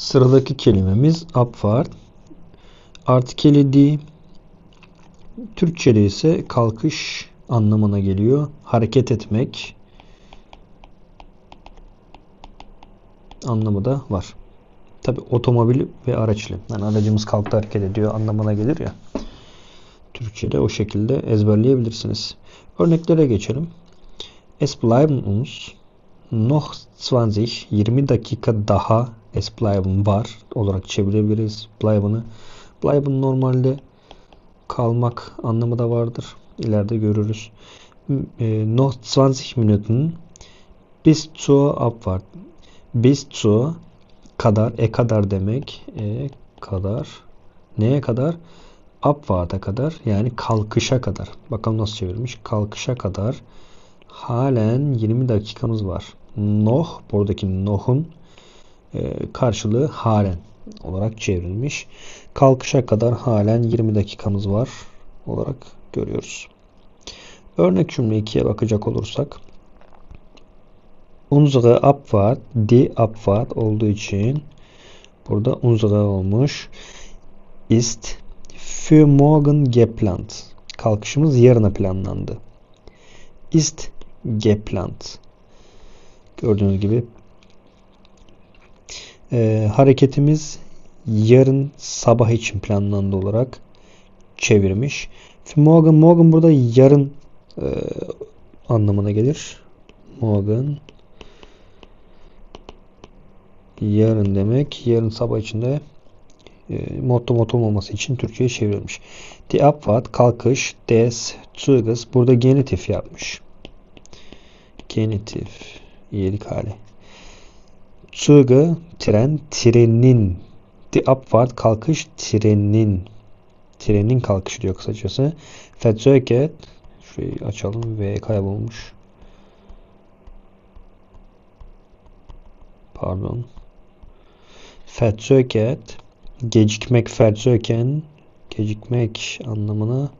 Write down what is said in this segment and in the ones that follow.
Sıradaki kelimemiz Abfahrt. Artikeli di. Türkçe'de ise kalkış anlamına geliyor. Hareket etmek anlamı da var. Tabi otomobil ve araçlı. Yani aracımız kalktı hareket ediyor anlamına gelir ya. Türkçe'de o şekilde ezberleyebilirsiniz. Örneklere geçelim. Es bleiben uns noch 20 20 dakika daha bleiben var olarak çevirebiliriz bleiben'ı. Bleiben normalde kalmak anlamı da vardır. İleride görürüz. E, noch 20 Minuten bis zur Abfahrt. Bis zur kadar, e kadar demek. E kadar. Neye kadar? Abfahrt'a kadar yani kalkışa kadar. Bakalım nasıl çevirmiş. Kalkışa kadar halen 20 dakikamız var. Noh, buradaki noh'un karşılığı halen olarak çevrilmiş. Kalkışa kadar halen 20 dakikamız var olarak görüyoruz. Örnek cümle 2'ye bakacak olursak unsere Abfahrt die Abfahrt olduğu için burada unsere olmuş ist für morgen geplant. Kalkışımız yarına planlandı. Ist geplant. Gördüğünüz gibi e, hareketimiz yarın sabah için planlandı olarak çevirmiş. Für morgen, morgen burada yarın e, anlamına gelir. Morgen yarın demek. Yarın sabah içinde e, motto motto olmaması için Türkçe'ye çevrilmiş. Die Abfahrt kalkış des Zuges burada genitif yapmış. Genitif iyilik hali. Zuge tren trenin. Die Abfahrt kalkış trenin. Trenin kalkışı diyor kısacası. Verzögert şurayı açalım ve kaybolmuş. Pardon. Verzögert gecikmek verzöken gecikmek anlamına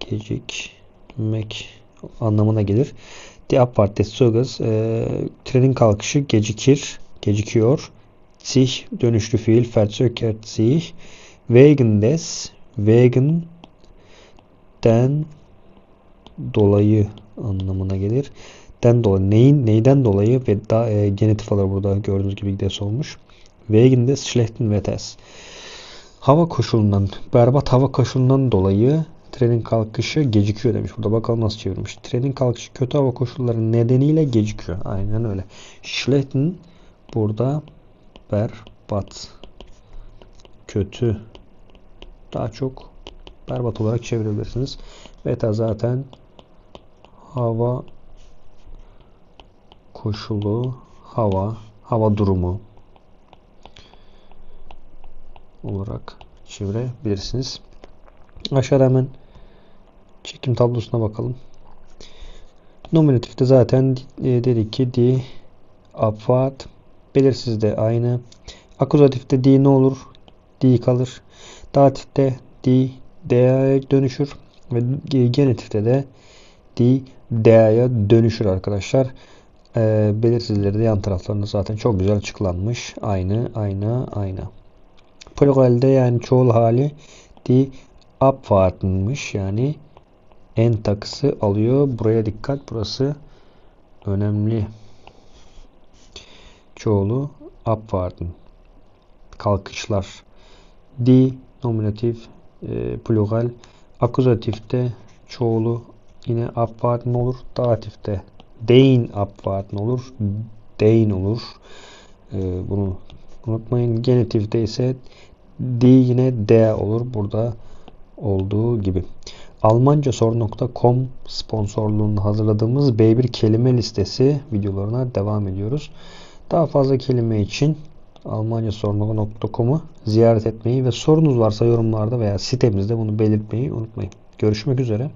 gecikmek anlamına gelir. Die Abfahrt des Zuges e, trenin kalkışı gecikir, gecikiyor. Sich dönüşlü fiil verzögert sich wegen des wegen den dolayı anlamına gelir. Den dolayı neyin neyden dolayı ve da e, genitif alır burada gördüğünüz gibi des olmuş. Wegen des schlechten Wetters. Hava koşulundan, berbat hava koşulundan dolayı trenin kalkışı gecikiyor demiş. Burada bakalım nasıl çevirmiş. Trenin kalkışı kötü hava koşulları nedeniyle gecikiyor. Aynen öyle. Schlechten burada berbat. Kötü. Daha çok berbat olarak çevirebilirsiniz. Beta zaten hava koşulu, hava, hava durumu olarak çevirebilirsiniz. Aşağıda hemen çekim tablosuna bakalım. Nominatifte zaten e, dedik ki di Abfahrt belirsiz de aynı. Akuzatifte di ne olur? Di kalır. Datifte di de'ye dönüşür ve genitifte de di de'ye dönüşür arkadaşlar. E, belirsizleri de yan taraflarında zaten çok güzel açıklanmış. Aynı, aynı, aynı. Pluralde yani çoğul hali di Abfahrt'mış yani en takısı alıyor. Buraya dikkat. Burası önemli. Çoğulu Abfahrt'ın kalkışlar. Di nominatif e, plural akuzatifte çoğulu yine Abfahrt'ın olur. Datifte dein Abfahrt'ın olur. Dein olur. E, bunu unutmayın. Genitifte ise D yine D olur. Burada olduğu gibi. Almancasoru.com sponsorluğunda hazırladığımız B1 kelime listesi videolarına devam ediyoruz. Daha fazla kelime için almancasoru.com'u ziyaret etmeyi ve sorunuz varsa yorumlarda veya sitemizde bunu belirtmeyi unutmayın. Görüşmek üzere.